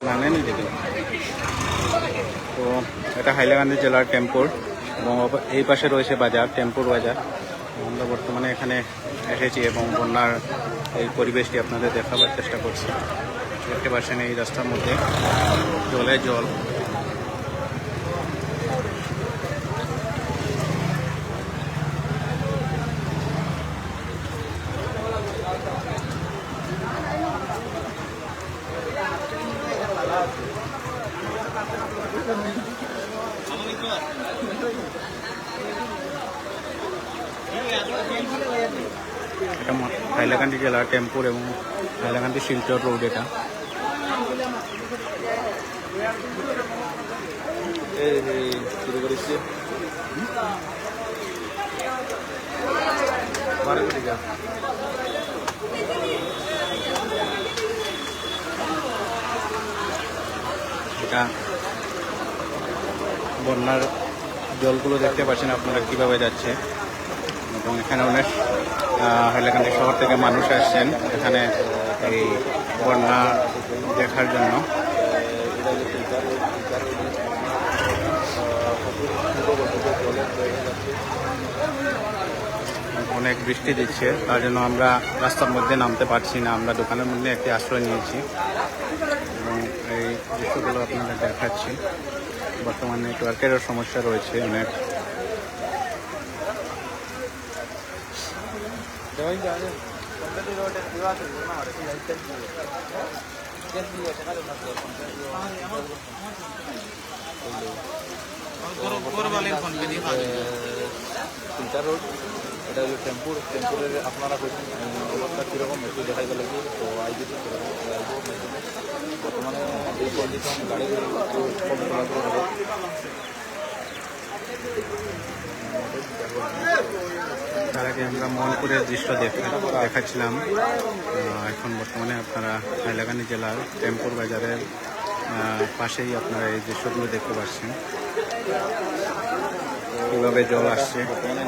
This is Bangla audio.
দেখুন তো এটা হাইলাকান্দি জেলার টেম্পুর এবং এই পাশে রয়েছে বাজার, টেম্পুর বাজার। আমরা বর্তমানে এখানে এসেছি এবং বন্যার এই পরিবেশটি আপনাদের দেখাবার চেষ্টা করছি। দেখতে পাচ্ছেন এই রাস্তার মধ্যে জলে জল। এটা হাইলাকান্দি জেলার টেম্পুর এবং হাইলাকান্দি শিলচর রোড এটা। এটা বন্যার জলগুলো দেখতে পাচ্ছেন আপনারা কীভাবে যাচ্ছে। এবং এখানে অনেক হাইলাকান্দি শহর থেকে মানুষ আসছেন এখানে এই বন্যা দেখার জন্য। অনেক বৃষ্টি দিচ্ছে, তার জন্য আমরা রাস্তার মধ্যে নামতে পারছি না। আমরা দোকানের মধ্যে একটি আশ্রয় নিয়েছি। এবং এই দৃশ্যগুলো আপনাদের দেখাচ্ছি। বর্তমানে নেটওয়ার্কেরও সমস্যা রয়েছে, অনেক ফিল্টার রোড এটা হলো টেম্পুর টেম্পুরের আপনারা কইছেন অবস্থা কীরকম একটু দেখাই গেলে কি তো আইবি বর্তমানে এই কন্ডিশন গাড়ি তার আগে আমরা মনপুরের দৃশ্য দেখা দেখাচ্ছিলাম। এখন বর্তমানে আপনারা হাইলাকান্দি জেলার টেম্পুর বাজারের পাশেই আপনারা এই দৃশ্যগুলো দেখতে পাচ্ছেন। কীভাবে জল আসছে। বর্তমানে